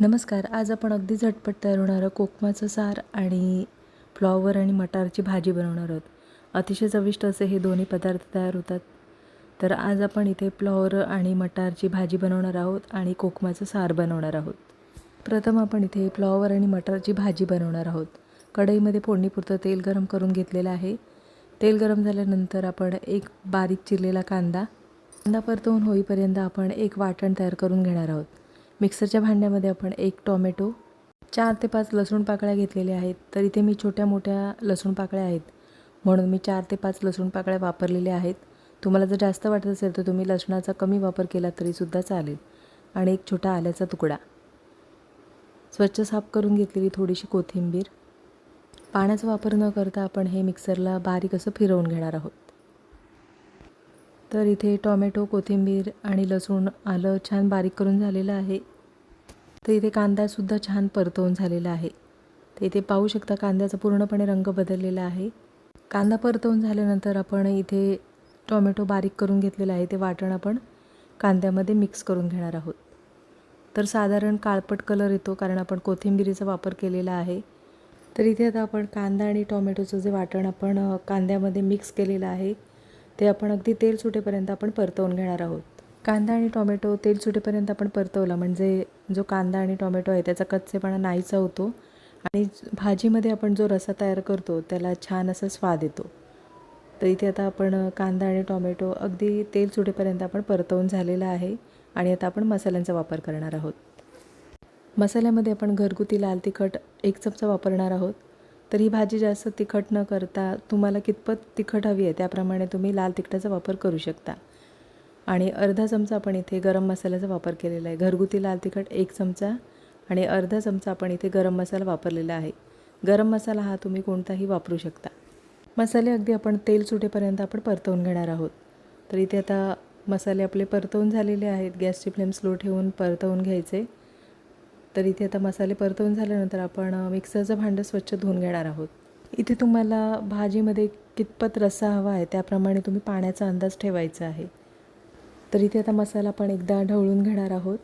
नमस्कार आज आपण अगदी झटपट तयार होणारं कोकमाचं सार आणि फ्लॉवर आणि मटारची भाजी बनवणार आहोत. अतिशय चविष्ट असे हे दोन्ही पदार्थ तयार होतात. तर आज आपण इथे फ्लॉवर आणि मटारची भाजी बनवणार आहोत आणि कोकमाचं सार बनवणार आहोत. प्रथम आपण इथे फ्लॉवर आणि मटारची भाजी बनवणार आहोत. कढईमध्ये फोडणीपुरतं तेल गरम करून घेतलेलं आहे. तेल गरम झाल्यानंतर आपण एक बारीक चिरलेला कांदा. कांदा परतवून होईपर्यंत आपण एक वाटण तयार करून घेणार आहोत. मिक्सरच्या भांड्यामध्ये आपण एक टॉमॅटो चार ते पाच लसूण पाकळ्या घेतलेल्या आहेत. तर इथे मी छोट्या मोठ्या लसूण पाकळ्या आहेत. म्हणून मी चार ते पाच लसूण पाकळ्या वापरलेल्या आहेत. तुम्हाला जर जास्त वाटत असेल तर तुम्ही लसणाचा कमी वापर केला तरीसुद्धा चालेल. आणि एक छोटा आल्याचा तुकडा. स्वच्छ साफ करून घेतलेली थोडीशी कोथिंबीर. पाण्याचा वापर न करता आपण हे मिक्सरला बारीक असं फिरवून घेणार आहोत. तर इथे टॉमॅटो कोथिंबीर आणि लसूण आलं छान बारीक करून झालेलं आहे. तर इथे कांदासुद्धा छान परतवून झालेला आहे. तर इथे पाहू शकता कांद्याचा पूर्णपणे रंग बदललेला आहे. कांदा परतवून झाल्यानंतर आपण इथे टोमॅटो बारीक करून घेतलेलं आहे. ते वाटण आपण कांद्यामध्ये मिक्स करून घेणार आहोत. तर साधारण काळपट कलर येतो कारण आपण कोथिंबिरीचा वापर केलेला आहे. तर इथे आता आपण कांदा आणि टोमॅटोचं जे वाटण आपण कांद्यामध्ये मिक्स केलेलं आहे ते आपण अगदी तेल सुटेपर्यंत आपण परतवून घेणार आहोत. कांदा आणि टॉमॅटो तेल सुटेपर्यंत आपण परतवला. म्हणजे जो कांदा आणि टॉमॅटो आहे त्याचा कच्चेपणा नाहीचा होतो आणि भाजीमध्ये आपण जो रसा तयार करतो त्याला छान असा स्वाद येतो. तर इथे आता आपण कांदा आणि टॉमॅटो अगदी तेल सुटेपर्यंत आपण परतवून झालेला आहे आणि आता आपण मसाल्यांचा वापर करणार आहोत. मसाल्यामध्ये आपण घरगुती लाल तिखट एक चमचा वापरणार आहोत. तर ही भाजी जास्त तिखट न करता तुम्हाला कितपत तिखट हवी आहे त्याप्रमाणे तुम्ही लाल तिखटाचा वापर करू शकता. आणि अर्धा चमचा आपण इथे गरम मसाल्याचा वापर केलेला आहे. घरगुती लाल तिखट एक चमचा आणि अर्धा चमचा आपण इथे गरम मसाला वापरलेला आहे. गरम मसाला हा तुम्ही कोणताही वापरू शकता. मसाले अगदी आपण तेल सुटेपर्यंत आपण परतवून घेणार आहोत. तर इथे आता मसाले आपले परतवून झालेले आहेत. गॅसची फ्लेम स्लो ठेवून परतवून घ्यायचे. तर इथे आता मसाले परतवून झाल्यानंतर आपण मिक्सरचं भांडं स्वच्छ धुवून घेणार आहोत. इथे तुम्हाला भाजीमध्ये कितपत रस्सा हवा आहे त्याप्रमाणे तुम्ही पाण्याचा अंदाज ठेवायचा आहे. तर इथे आता मसाला आपण एकदा ढवळून घेणार आहोत.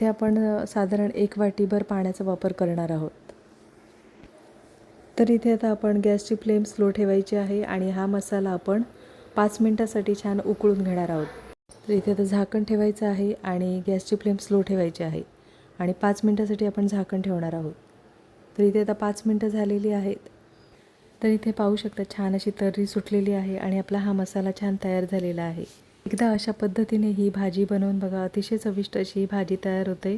ते आपण साधारण एक वाटीभर पाण्याचा वापर करणार आहोत. तर इथे आता आपण गॅसची फ्लेम स्लो ठेवायची आहे आणि हा मसाला आपण पाच मिनटासाठी छान उकळून घेणार आहोत. तर इथे आता झाकण ठेवायचं आहे आणि गॅसची फ्लेम स्लो ठेवायची आहे आणि पाच मिनटासाठी आपण झाकण ठेवणार आहोत. तर इथे आता पाच मिनटं झालेली आहेत. तर इथे पाहू शकता छान अशी तर्री सुटलेली आहे आणि आपला हा मसाला छान तयार झालेला आहे. एकदा अशा पद्धतीने ही भाजी बनवून बघा अतिशय चविष्ट अशी ही भाजी तयार होते.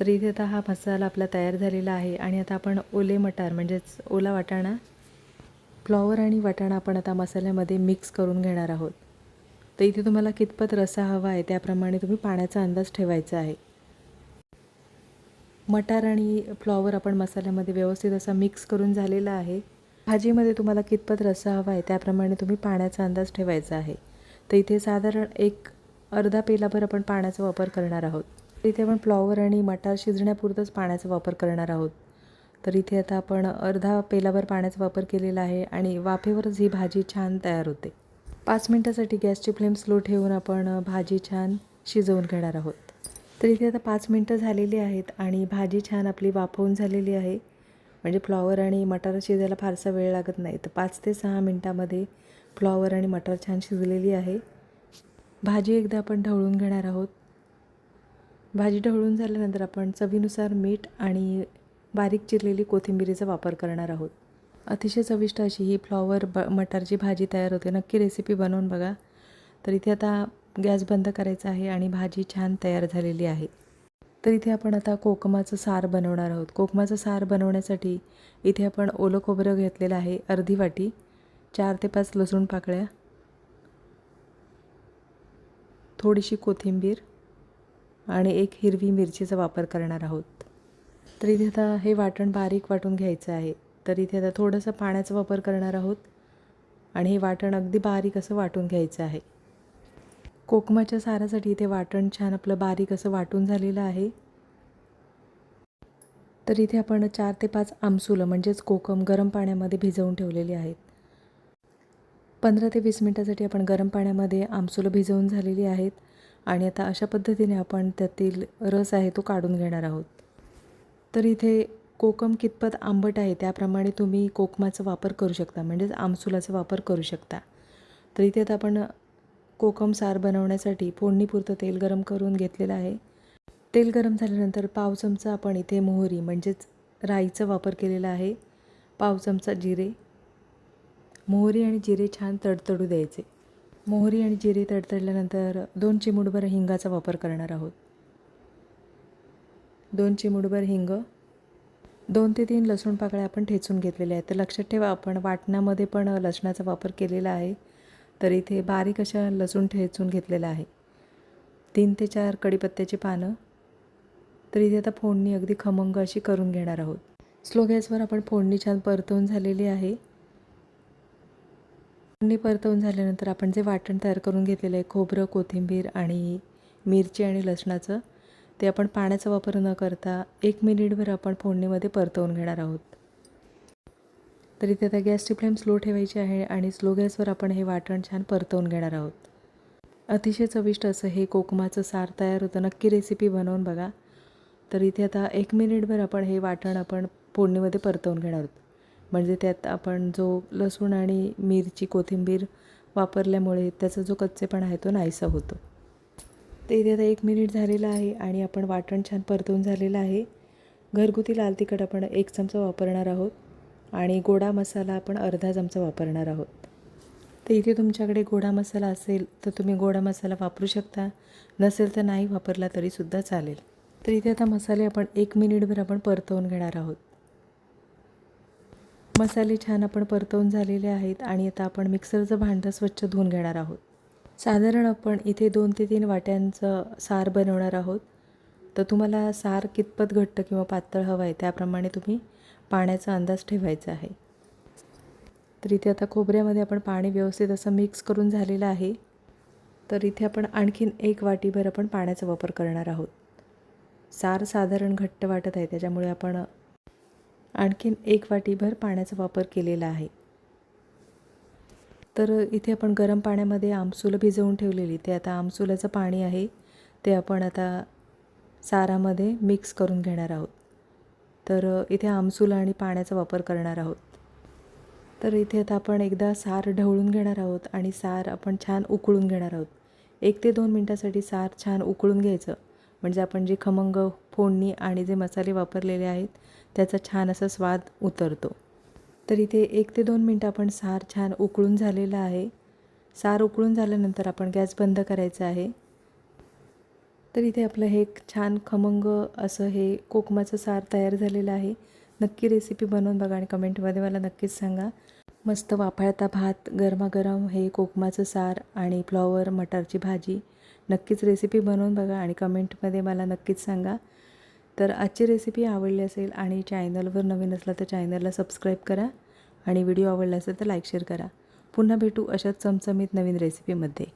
तर इथे आता हा मसाला आपला तयार झालेला आहे आणि आता आपण ओले मटार म्हणजेच ओला वाटाणा फ्लॉवर आणि वाटाणा आपण आता मसाल्यामध्ये मिक्स करून घेणार आहोत. तर इथे तुम्हाला कितपत रसा हवा आहे त्याप्रमाणे तुम्ही पाण्याचा अंदाज ठेवायचा आहे. मटार आणि फ्लॉवर आपण मसाल्यामध्ये व्यवस्थित असा मिक्स करून झालेला आहे. भाजीमध्ये तुम्हाला कितपत रस्सा हवा आहे त्याप्रमाणे तुम्ही पाण्याचा अंदाज ठेवायचा आहे. तर इथे साधारण एक अर्धा पेलाभर आपण पाण्याचा वापर करणार आहोत. इथे आपण फ्लॉवर आणि मटार शिजण्यापुरतंच पाण्याचा वापर करणार आहोत. तर इथे आता आपण अर्धा पेलाभर पाण्याचा वापर केलेला आहे आणि वाफेवरच ही भाजी छान तयार होते. पाच मिनटासाठी गॅसची फ्लेम स्लो ठेवून आपण भाजी छान शिजवून घेणार आहोत. तर इथे आता पाच मिनटं झालेली आहेत आणि भाजी छान आपली वाफवून झालेली आहे. म्हणजे फ्लॉवर आणि मटार शिजायला फारसा वेळ लागत नाही. तर पाच ते सहा मिनटामध्ये फ्लॉवर आणि मटार छान शिजलेली आहे. भाजी एकदा आपण ढवळून घेणार आहोत. भाजी ढवळून झाल्यानंतर आपण चवीनुसार मीठ आणि बारीक चिरलेली कोथिंबिरीचा वापर करणार आहोत. अतिशय चविष्ट अशी ही फ्लॉवर ब मटारची भाजी तयार होते. नक्की रेसिपी बनवून बघा. तर इथे आता गॅस बंद करायचा आहे आणि भाजी छान तयार झालेली आहे. तर इथे आपण आता कोकमाचं सार बनवणार आहोत. कोकमाचं सार बनवण्यासाठी इथे आपण ओलं खोबरं घेतलेलं आहे अर्धी वाटी चार ते पाच लसूण पाकळ्या थोडीशी कोथिंबीर आणि एक हिरवी मिरचीचा वापर करणार आहोत. तर इथे आता हे वाटण बारीक वाटून घ्यायचं आहे. तर इथे आता थोडंसं पाण्याचा वापर करणार आहोत आणि हे वाटण अगदी बारीक असं वाटून घ्यायचं आहे. कोकमाच्या सारासाठी इथे वाटण छान आपलं बारीक असं वाटून झालेलं आहे. तर इथे आपण चार ते पाच आमसुलं म्हणजेच कोकम गरम पाण्यामध्ये भिजवून ठेवलेली आहेत. पंधरा ते वीस मिनटासाठी आपण गरम पाण्यामध्ये आमसुलं भिजवून झालेली आहेत आणि आता अशा पद्धतीने आपण त्यातील रस आहे तो काढून घेणार आहोत. तर इथे कोकम कितपत आंबट आहे त्याप्रमाणे तुम्ही कोकमाचा वापर करू शकता म्हणजेच आमसुलाचा वापर करू शकता. तर इथे आता आपण कोकम सार बनवण्यासाठी फोडणीपुरतं तेल गरम करून घेतलेलं आहे. तेल गरम झाल्यानंतर पाव चमचा आपण इथे मोहरी म्हणजेच राईचा वापर केलेला आहे. पाव चमचा जिरे. मोहरी आणि जिरे छान तडतडू द्यायचे. मोहरी आणि जिरे तडतडल्यानंतर दोन चिमूटभर हिंगाचा वापर करणार आहोत. दोन चिमूटभर हिंग. दोन ते तीन लसूण पाकळ्या आपण ठेचून घेतलेल्या आहेत. तर लक्षात ठेवा आपण वाटणामध्ये पण लसणाचा वापर केलेला आहे. तर इथे बारीक अशा लसूण ठेचून घेतलेलं आहे. तीन ते चार कडीपत्त्याची पानं. तर इथे आता फोडणी अगदी खमंग अशी करून घेणार आहोत. स्लो गॅसवर आपण फोडणी छान परतवून झालेली आहे. फोडणी परतवून झाल्यानंतर आपण जे वाटण तयार करून घेतलेलं आहे खोबरं कोथिंबीर आणि मिरची आणि लसणाचं ते आपण पाण्याचा वापर न करता एक मिनिटभर आपण फोडणीमध्ये परतवून घेणार आहोत. तर इथे आता गॅसची फ्लेम स्लो ठेवायची आहे आणि स्लो गॅसवर आपण हे वाटण छान परतवून घेणार आहोत. अतिशय चविष्ट असं हे कोकमाचं सार तयार होतं. नक्की रेसिपी बनवून बघा. तर इथे आता एक मिनिटभर आपण हे वाटण आपण फोडणीमध्ये परतवून घेणार आहोत. म्हणजे त्यात आपण जो लसूण आणि मिरची कोथिंबीर वापरल्यामुळे त्याचा जो कच्चेपणा आहे तो नाहीसा होतो. तर इथे आता एक मिनिट झालेलं आहे आणि आपण वाटण छान परतवून झालेलं आहे. घरगुती लाल तिखट आपण एक चमचा वापरणार आहोत. आणि गोडा मसाला आपण अर्धा चमचा वापरणार आहोत. तर इथे तुमच्याकडे गोडा मसाला असेल तर तुम्ही गोडा मसाला वापरू शकता. नसेल तर नाही वापरला तरीसुद्धा चालेल. तर इथे आता मसाले आपण एक मिनिटभर आपण परतवून घेणार आहोत. मसाले छान आपण परतवून झालेले आहेत आणि आता आपण मिक्सरचं भांडं स्वच्छ धुवून घेणार आहोत. साधारण आपण इथे दोन ते तीन वाट्यांचं सार बनवणार आहोत. तर तुम्हाला सार कितपत घट्ट किंवा पातळ हवं आहे त्याप्रमाणे तुम्ही पाण्याचा अंदाज ठेवायचा आहे. तर इथे आता खोबऱ्यामध्ये आपण पाणी व्यवस्थित असं मिक्स करून झालेलं आहे. तर इथे आपण आणखीन एक वाटीभर आपण पाण्याचा वापर करणार आहोत. सार साधारण घट्ट वाटत आहे त्याच्यामुळे आपण आणखीन एक वाटीभर पाण्याचा वापर केलेला आहे. तर इथे आपण गरम पाण्यामध्ये आमसूलं भिजवून ठेवलेली ते आता आमसुलाचं पाणी आहे ते आपण आता सारामध्ये मिक्स करून घेणार आहोत. तर इथे आमसूल आणि पाण्याचा वापर करणार आहोत. तर इथे आता आपण एकदा सार ढवळून घेणार आहोत आणि सार आपण छान उकळून घेणार आहोत. एक ते दोन मिनटासाठी सार छान उकळून घ्यायचं. म्हणजे आपण जे खमंग फोडणी आणि जे मसाले वापरलेले आहेत त्याचा छान असा स्वाद उतरतो. तर इथे एक ते दोन मिनटं आपण सार छान उकळून झालेलं आहे. सार उकळून झाल्यानंतर आपण गॅस बंद करायचा आहे. तर इथे आपलं हे एक छान खमंग असं हे कोकमाचं सार तयार झालेलं आहे. नक्की रेसिपी बनवून बघा आणि कमेंटमध्ये मला नक्कीच सांगा. मस्त वाफाळता भात गरमागरम हे कोकमाचं सार आणि फ्लॉवर मटारची भाजी. नक्कीच रेसिपी बनवून बघा आणि कमेंटमध्ये मला नक्कीच सांगा. तर आजची रेसिपी आवडली असेल आणि चॅनलवर नवीन असला तर चॅनलला सबस्क्राईब करा आणि व्हिडिओ आवडला असेल तर लाईक शेअर करा. पुन्हा भेटू अशाच चमचमीत नवीन रेसिपीमध्ये